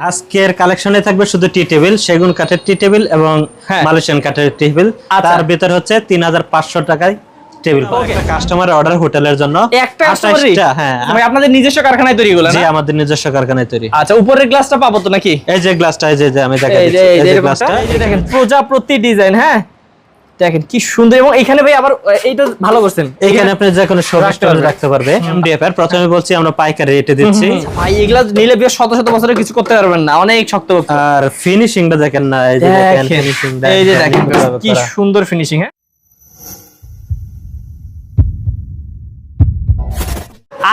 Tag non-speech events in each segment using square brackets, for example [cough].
আজকের কালেকশনে থাকবে শুধু টি টেবিল সেগুন কাঠের টি টেবিল এবং হ্যাঁ। মালয়েশিয়ান কাঠের টেবিল। আচ্ছা। তার ভিতর হচ্ছে তিন হাজার পাঁচশো টাকায় টেবিল কাস্টমার অর্ডার হোটেলের জন্য একটা হ্যাঁ ভাই আপনাদের নিজস্ব কারখানায় তৈরি জি আমাদের নিজস্ব কারখানায় তৈরি। আচ্ছা উপরের গ্লাসটা পাবো তো নাকি? এই যে গ্লাসটা এই যে আমি এই যে গ্লাসটা দেখেন প্রজাপতি ডিজাইন হ্যাঁ? দেখেন কি সুন্দর। এবং এখানে ভাই আবার এইটা ভালো করছেন। এখানে আপনি যে কোনো রাখতে রাখতে পারবে। এমডিএফ প্রথমে বলছি আমরা পাইকারি রেটে দিচ্ছি। ভাই এগুলা নিলে বেশ শত শত বছরে কিছু করতে পারবেন না। অনেক শক্ত আর ফিনিশিংটা দেখেন না এই যে দেখেন দেখেন ফিনিশিং এই যে দেখেন কি সুন্দর ফিনিশিং হ্যাঁ?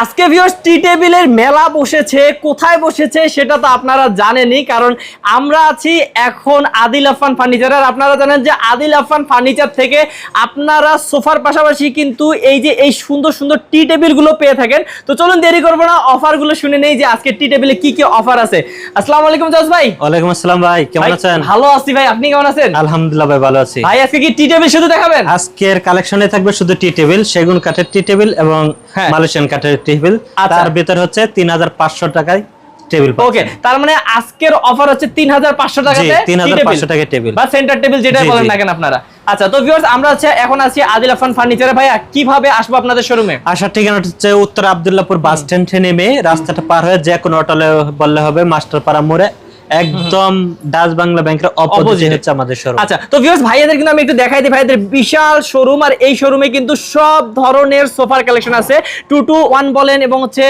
আজকে ভিউয়ার্স টি টেবিলের মেলা বসেছে কোথায় বসেছে সেটা তো আপনারা জানেনই কারণ আমরা আছি এখন আদিল আফান ফার্নিচার আর আপনারা জানেন যে আদিল আফান ফার্নিচার থেকে আপনারা সোফার পাশাপাশি কিন্তু এই যে এই সুন্দর সুন্দর টি টেবিলগুলো পেয়ে থাকেন। তো চলুন দেরি করব না অফারগুলো শুনে নেই যে আজকে টি টেবিলে কি কি অফার আছে। আসসালামু আলাইকুম জাজ ভাই। ওয়ালাইকুম আসসালাম ভাই কেমন আছেন? ভালো আছি ভাই আপনি কেমন আছেন? আলহামদুলিল্লাহ ভাই ভালো আছি। ভাই আজকে কি টি টেবিল শুধু দেখাবেন? আজকের কালেকশনে থাকবে শুধু টি টেবিল সেগুন কাঠের টি টেবিল এবং হ্যাঁ। মালয়েশিয়ান কাঠের টেবিল আচ্ছা। তার ভেতর হচ্ছে তিন হাজার পাঁচশো টাকায় টেবিল ওকে তার মানে আজকের অফার হচ্ছে টাকাতে টেবিল বা সেন্টার টেবিল যেটা জি, বলেন না কেন আপনারা। আচ্ছা তো ভিউয়ার্স আমরা হচ্ছে এখন আছি আদিল আফান ফার্নিচারে। ভাইয়া কীভাবে আসব আপনাদের শোরুমে আসার ঠিকানা হচ্ছে উত্তর আবদুল্লাপুর বাস স্ট্যান্ডে নেমে রাস্তাটা পার হয়ে যে কোনো হোটেলে বললে হবে মাস্টার পাড়া মোড়ে একদম ডাচ বাংলা ব্যাংকের অপোজিট হচ্ছে আমাদের শোরুম আচ্ছা তো ভিউয়ার্স ভাইয়াদের কিন্তু আমি একটু দেখাই দিই। ভাইয়াদের বিশাল শোরুম আর এই শোরুমে কিন্তু সব ধরনের সোফার কালেকশন আছে। টু টু ওয়ান বলেন এবং হচ্ছে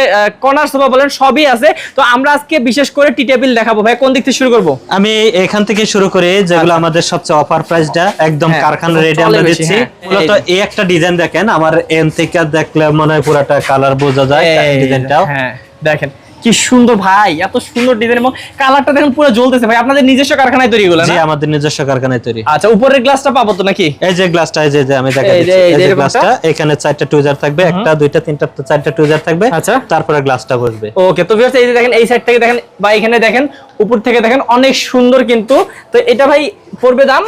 কর্নার সোফা বলেন সবই আছে। তো আমরা আজকে বিশেষ করে টি টেবিল দেখাবো। ভাই কোন দিক থেকে শুরু করব? আমি এখান থেকে শুরু করে যেগুলো আমাদের সবচেয়ে অফার প্রাইসটা একদম আচ্ছা। হ্যাঁ, কারখানা রেটে চলে আমরা দিচ্ছি হ্যাঁ। মূলত এই একটা ডিজাইন দেখেন আমার এন থেকে দেখলে মনে হয় পুরাটা কালার বোঝা যায় ডিজাইনটাও হ্যাঁ দেখেন। কি সুন্দর ভাই এত সুন্দর ডিজাইন এবং কালারটা দেখেন পুরো জ্বলতেছে ভাই। আপনাদের নিজস্ব কারখানায় তৈরি গুলো জি আমাদের নিজস্ব কারখানায় তৈরি। আচ্ছা উপরের গ্লাসটা পাবো তো নাকি? এই যে গ্লাসটা এই যে আমি দেখা এই যে, দিচ্ছি। এই যে গ্লাসটা এখানে চারটা টুজার থাকবে একটা দুইটা তিনটা চারটা টুজার থাকবে আচ্ছা। তারপরে গ্লাসটা বসবে। ওকে তো ভিউয়ার্স এই যে দেখেন এই সাইড থেকে দেখেন বা এখানে দেখেন উপর থেকে দেখেন অনেক সুন্দর কিন্তু। তো এটা ভাই পড়বে দাম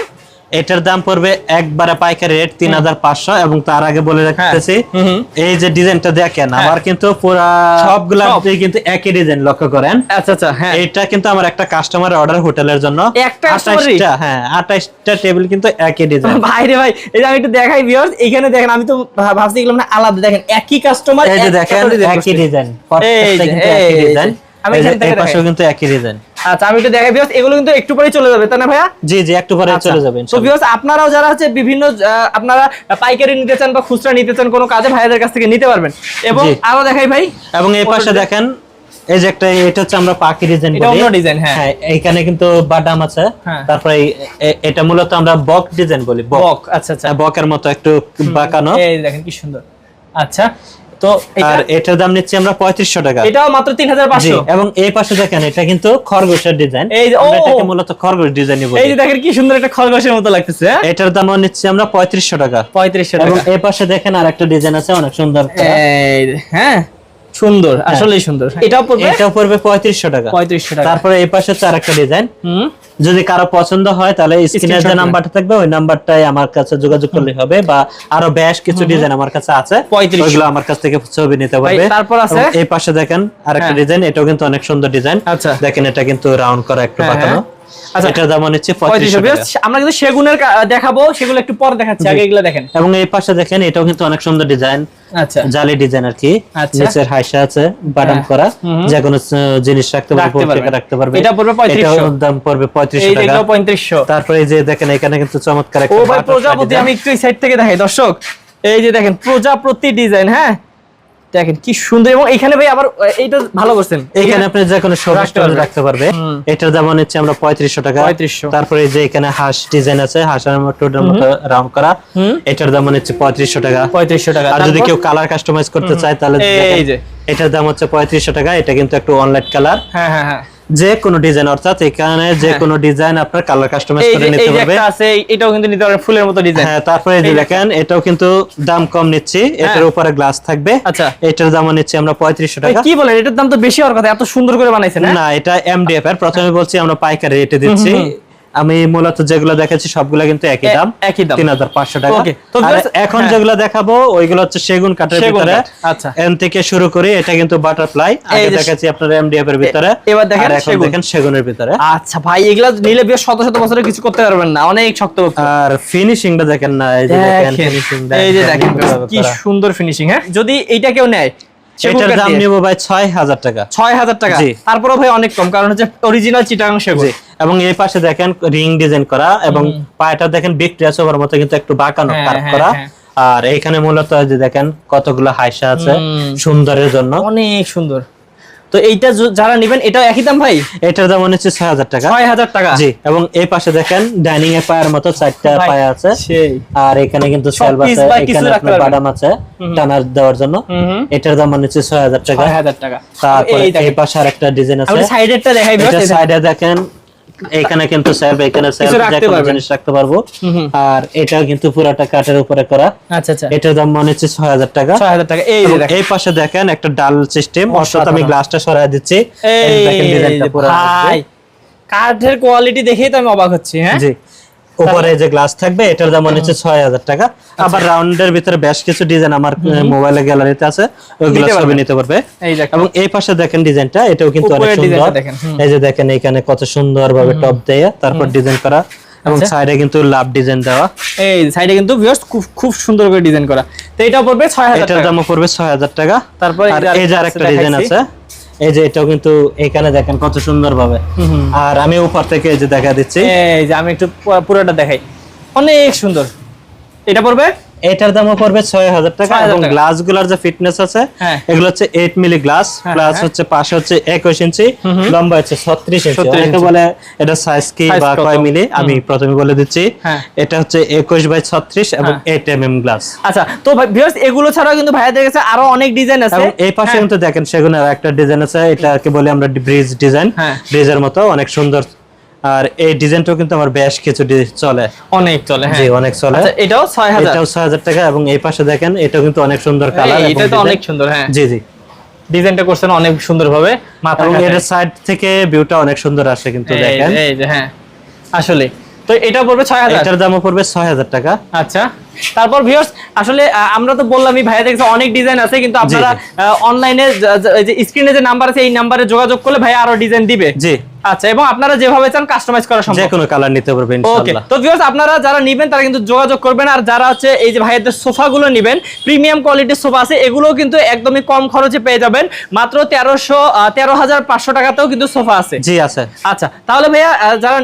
এটার দাম পড়বে একবারে পাইকারি রেট তিন হাজার পাঁচশো এবং তার আগে বলে রাখতেছি হুম, হুম। এই যে ডিজাইনটা দেখেন হ্যাঁ। আমার কিন্তু পুরা সবগুলা সব। কিন্তু একই ডিজাইন লক্ষ্য করেন। আচ্ছা আচ্ছা হ্যাঁ। এটা কিন্তু আমার একটা কাস্টমার অর্ডার হোটেলের জন্য? আঠাশটা হ্যাঁ আঠাশটা টেবিল কিন্তু একই ডিজাইন [laughs] ভাই রে ভাই এই যে আমি একটু দেখাই ভিউয়ার্স এখানে দেখেন আমি তো ভাবছি এগুলো মানে আলাদা দেখেন একই কাস্টমার এই যে দেখেন একই ডিজাইন কিন্তু একই ডিজাইন এই পাশেও কিন্তু একই ডিজাইন আচ্ছা আমি একটু দেখাই ভিউয়ার্স এগুলো কিন্তু একটু পরেই চলে যাবে তাই না ভাইয়া? জি জি একটু পরে আচ্ছা। চলে যাবেন তো ভিউয়ার্স আপনারাও যারা হচ্ছে বিভিন্ন আপনারা পাইকারি নিতে চান বা খুচরা নিতে চান কোনো কাজে ভাইয়াদের কাছ থেকে নিতে পারবেন। এবং আরও দেখাই ভাই। এবং এই পাশে দেখেন এই যে একটা এটা হচ্ছে আমরা পাখি ডিজাইন এটা অন্য ডিজাইন হ্যাঁ। হ্যাঁ এইখানে কিন্তু বাদাম আছে। হ্যাঁ। তারপরে এটা মূলত আমরা বক ডিজাইন বলি বক। আচ্ছা আচ্ছা। বকের মতো একটু বাঁকানো। এই দেখেন কি সুন্দর। আচ্ছা তো আর এটার দাম নিচ্ছি আমরা পঁয়ত্রিশশো টাকা। এটাও মাত্র তিন হাজার পাঁচশো। এবং এই পাশে দেখেন এটা কিন্তু খরগোশের ডিজাইন এই এটাকে মূলত খরগোশ ডিজাইন এই যে দেখেন কি সুন্দর একটা খরগোশের মতো লাগতেছে হ্যাঁ? এটার দামও নিচ্ছি আমরা পঁয়ত্রিশশো টাকা। পঁয়ত্রিশশো টাকা। এই পাশে দেখেন আর একটা ডিজাইন আছে অনেক সুন্দর। হ্যাঁ? সুন্দর আসলেই সুন্দর। এটাও পড়বে? এটাও পড়বে পঁয়ত্রিশশো টাকা। পঁয়ত্রিশশো টাকা। তারপরে এই পাশে আর একটা ডিজাইন যদি কারও পছন্দ হয় তাহলে স্ক্রিনে যে নাম্বারটা থাকবে ওই নাম্বারটাই আমার কাছে যোগাযোগ করলে হবে বা আরও বেশ কিছু ডিজাইন আমার কাছে আছে। 3500 ওইগুলো আমার কাছ থেকে ছবি নিতে পারবে তারপর আছে? এই পাশে দেখেন আরেকটা হ্যাঁ। ডিজাইন এটাও কিন্তু অনেক সুন্দর ডিজাইন আচ্ছা। দেখেন এটা কিন্তু রাউন্ড করা একটু হ্যাঁ, বাঁকানো হ্যাঁ। আচ্ছা। এটার দাম হচ্ছে আমরা কিন্তু সেগুনের দেখাবো সেগুলো একটু পর দেখাচ্ছি আগে এগুলো দেখেন। এবং এই পাশে দেখেন এটাও কিন্তু অনেক সুন্দর ডিজাইন। আচ্ছা। জালি ডিজাইন আর কি। আচ্ছা। নিচের হাইসা আছে বাদাম হ্যাঁ। করা। যে কোনো জিনিস রাখতে পারবে রাখতে পারবে। এটা পড়বে 3500 দাম পড়বে টাকা। তারপরে যে দেখেন এখানে কিন্তু চমৎকার ও ভাই প্রজাপতি আমি একটু এই সাইড থেকে দেখাই দর্শক। এই যে দেখেন প্রজাপতি ডিজাইন হ্যাঁ? দেখেন কি সুন্দর এবং এখানে ভাই আবার এইটা ভালো করছেন। এখানে আপনি যে কোনো রাখতে পারবে। এটার দাম হচ্ছে আমরা পঁয়ত্রিশশো টাকা। 3500 তারপরে যে এখানে হাঁস ডিজাইন আছে হাঁসের মতো রাউন্ড করা। এটার দাম হচ্ছে পঁয়ত্রিশশো টাকা। পঁয়ত্রিশশো টাকা। আর যদি কেউ কালার কাস্টমাইজ করতে চায় তাহলে এই যে। এটার দাম হচ্ছে পঁয়ত্রিশশো টাকা। এটা কিন্তু একটু অনলাইন কালার। হ্যাঁ হ্যাঁ হ্যাঁ। যে কোনো ডিজাইন অর্থাৎ এখানে যে হ্যাঁ। কোনো ডিজাইন আপনার কালার কাস্টমাইজ করে নিতে পারবে। আছে এটাও কিন্তু নিতে পারেন ফুলের মতো ডিজাইন হ্যাঁ তারপরে যে দেখেন এটাও কিন্তু দাম কম নিচ্ছি। এটার হ্যাঁ। উপরে গ্লাস থাকবে। আচ্ছা। এটার দাম নিচ্ছি আমরা পঁয়ত্রিশশো টাকা। কি বলেন? এটার দাম তো বেশি হওয়ার কথা এত সুন্দর করে বানাইছেন হ্যাঁ? না এটা এমডিএফ এর। প্রথমে বলছি আমরা পাইকারি রেটে দিচ্ছি। আমি মূলত যেগুলো দেখাচ্ছি সবগুলো কিন্তু একই দাম একই দাম। তিন হাজার পাঁচশো টাকা। Okay, তো এখন হ্যাঁ। যেগুলো দেখাবো ওইগুলো হচ্ছে সেগুন কাঠের ভিতরে। আচ্ছা। এন থেকে শুরু করি এটা কিন্তু বাটারফ্লাই আগে দেখাচ্ছি আপনার এমডিএফ এর ভিতরে। এবার দেখেন সেগুন। দেখেন সেগুনের ভিতরে। আচ্ছা ভাই এগুলা নিলে বেশ শত শত বছরে কিছু করতে পারবেন না অনেক শক্ত আর ফিনিশিং ফিনিশিংটা দেখেন না এই যে দেখেন এই যে দেখেন কি সুন্দর ফিনিশিং হ্যাঁ? যদি এইটা কেউ নেয় এটার দাম নিব ভাই ছয় হাজার টাকা। ছয় হাজার টাকা। জি। তারপরেও ভাই অনেক কম কারণ হচ্ছে অরিজিনাল চিটাগাং সেগুন। এবং এই পাশে দেখেন রিং ডিজাইন করা এবং পায়টা দেখেন ভিক্টোরিয়া সোফার মতো কিন্তু একটু বাঁকানো হ্যাঁ, কাট হ্যাঁ, করা। হ্যাঁ। আর এইখানে মূলত যে দেখেন কতগুলো হাইসা আছে সুন্দরের জন্য। অনেক সুন্দর। তো এইটা যারা নেবেন এটা একই দাম ভাই? এটার দাম হচ্ছে ছয় হাজার টাকা। ছয় হাজার টাকা? জি এবং এই পাশে দেখেন ডাইনিং এর পায়ের মতো চারটা পায়া আছে। সেই। আর এখানে কিন্তু সেলফ আছে এখানে আপনার বাদাম আছে টানার দেওয়ার জন্য। এটার দাম হচ্ছে ছয় হাজার টাকা। ছয় হাজার টাকা। তারপরে এই পাশে আর একটা ডিজাইন আছে। সাইডেরটা দেখাই সাইডে দেখেন এখানে কিন্তু সেলফ এখানে সেলফ রাখতে পারবেন। জিনিস রাখতে পারব। আর এটা কিন্তু পুরাটা কাঠের উপরে করা। আচ্ছা আচ্ছা। এটার দাম মনে হচ্ছে ছয় হাজার টাকা। ছয় হাজার টাকা। এই যে এই পাশে দেখেন একটা ডাল সিস্টেম অর্থাৎ আমি গ্লাসটা সরাই দিচ্ছি। এই দেখেন ডিজাইনটা পুরো কাঠের কোয়ালিটি দেখেই তো আমি অবাক হচ্ছি হ্যাঁ? জি। উপরে যে গ্লাস থাকবে এটার দাম হচ্ছে ছয় হাজার টাকা। আচ্ছা। আবার রাউন্ডের ভিতরে বেশ কিছু ডিজাইন আমার মোবাইলে গ্যালারিতে আছে ওইগুলো ছবি নিতে পারবে। এবং এই পাশে দেখেন ডিজাইনটা এটাও কিন্তু অনেক সুন্দর। দেখেন, এই যে দেখেন এখানে কত সুন্দর ভাবে টপ দেয়া তারপর ডিজাইন করা। এবং আচ্ছা। সাইডে কিন্তু লাভ ডিজাইন দেওয়া। এই সাইডে কিন্তু ভিউয়ার্স খুব খুব সুন্দর করে ডিজাইন করা। তো এটা পড়বে ছয় হাজার এটার টাকা। দামও পড়বে ছয় হাজার টাকা। তারপরে আর এই যে আরেকটা ডিজাইন আছে এই যে এটাও কিন্তু এখানে দেখেন কত সুন্দর ভাবে। আর আমি উপর থেকে এই যে দেখা দিচ্ছি। এই যে আমি একটু পুরো- পুরোটা দেখাই। অনেক সুন্দর। এটা পড়বে? এটার দামও পড়বে ছয় হাজার টাকা এবং। গ্লাসগুলার যে ফিটনেস আছে হ্যাঁ। এগুলো হচ্ছে এইট মিলি গ্লাস প্লাস। হচ্ছে পাশে হচ্ছে একুশ ইঞ্চি লম্বা হচ্ছে ছত্রিশ ইঞ্চি 36 অনেকে বলে এটা সাইজ কি বা কয় মিলি আমি প্রথমে বলে দিচ্ছি হ্যাঁ। এটা হচ্ছে একুশ বাই ছত্রিশ এবং। এইট এম এম গ্লাস আচ্ছা তো ভিউয়ার্স এগুলো ছাড়াও কিন্তু ভাইয়াদের কাছে আরও অনেক ডিজাইন আছে এই পাশে হ্যাঁ। কিন্তু দেখেন সেগুনের একটা ডিজাইন আছে এটাকে বলি আমরা ব্রিজ ডিজাইন। ব্রিজের মতো অনেক সুন্দর আর এই ডিজাইনটাও কিন্তু আমার বেশ কিছু চলে। অনেক চলে হ্যাঁ। জি অনেক চলে। আচ্ছা এটাও ছয় হাজার। এটাও ছয় হাজার টাকা এবং এই পাশে দেখেন এটাও কিন্তু অনেক সুন্দর কালার এটা তো অনেক সুন্দর হ্যাঁ। জি জি। ডিজাইনটা করছেন অনেক সুন্দর ভাবে মাথা এর সাইড থেকে ভিউটা অনেক সুন্দর আসে কিন্তু দেখেন। এই যে হ্যাঁ আসলে। তো এটা পড়বে ছয় হাজার? এটার দামও পড়বে ছয় হাজার টাকা। আচ্ছা তারপর ভিউয়ার্স আসলে আমরা তো বললামই ভাইয়া দেখছে অনেক ডিজাইন আছে কিন্তু আপনারা অনলাইনে যে স্ক্রিনে যে নাম্বার আছে এই নাম্বারে যোগাযোগ করলে ভাইয়া আরও ডিজাইন দিবে। জি। আচ্ছা এবং আপনারা যেভাবে চান কাস্টমাইজ করা সম্ভব। যে কোনো কালার নিতে পারবেন ইনশাআল্লাহ। তো ভিউয়ার্স আপনারা যারা নেবেন তারা কিন্তু যোগাযোগ করবেন আর যারা হচ্ছে এই যে ভাইয়াদের সোফাগুলো নেবেন প্রিমিয়াম কোয়ালিটির সোফা আছে এগুলোও কিন্তু একদমই কম খরচে পেয়ে যাবেন। মাত্র তেরোশো তেরো হাজার পাঁচশো টাকাতেও কিন্তু সোফা আছে। জি আছে। আচ্ছা তাহলে ভাইয়া যারা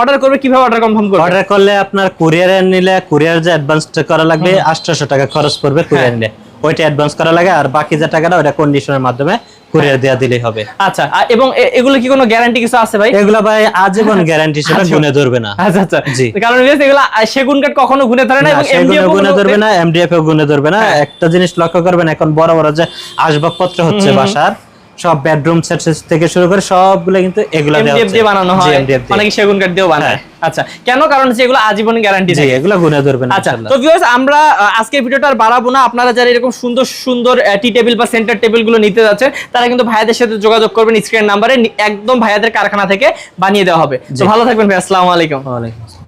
অর্ডার করবে কীভাবে অর্ডার কনফার্ম করবে? অর্ডার করলে আপনার কুরিয়ারে নিলে কুরিয়ার যে অ্যাডভান্স করা লাগবে আটশোশো টাকা খরচ পড়বে কুরিয়ার নিলে। ওইটা অ্যাডভান্স করা লাগে আর বাকি যে টাকাটা ওটা কন্ডিশনের মাধ্যমে কুরিয়ার দেয়া দিলেই হবে। আচ্ছা এবং এগুলো কি কোনো গ্যারান্টি কিছু আছে ভাই? এগুলো ভাই আজীবন গ্যারান্টি সেটা গুনে ধরবে না। আচ্ছা আচ্ছা। জি। কারণ viewers, এগুলো সেগুন কাঠ কখনো গুনে ধরে না এবং এমডিএফ গুনে ধরবে না এমডিএফ গুনে ধরবে না। হ্যাঁ। একটা জিনিস লক্ষ্য করবেন এখন বড় বড় যে আসবাবপত্র হচ্ছে বাসার সব বেডরুম সেট থেকে শুরু করে সবগুলো কিন্তু এগুলা দিয়ে বানানো হয়। অনেকে সেগুন কাঠ দিয়েও বানায়। আচ্ছা কেন? কারণ এগুলো আজীবন গ্যারান্টি জি এগুলো গুনে ধরবে না আচ্ছা তো ভিউয়ার্স আমরা আজকের ভিডিওটা আর বাড়াবো না। আপনারা যারা এরকম সুন্দর সুন্দর টি টেবিল বা সেন্টার টেবিলগুলো নিতে যাচ্ছেন তারা কিন্তু ভাইয়াদের সাথে যোগাযোগ করবেন স্ক্রিন নাম্বারে একদম ভাইয়াদের কারখানা থেকে বানিয়ে দেওয়া হবে। তো ভালো থাকবেন ভাই আসসালামু আলাইকুম। ওয়ালাইকুম আসসালাম।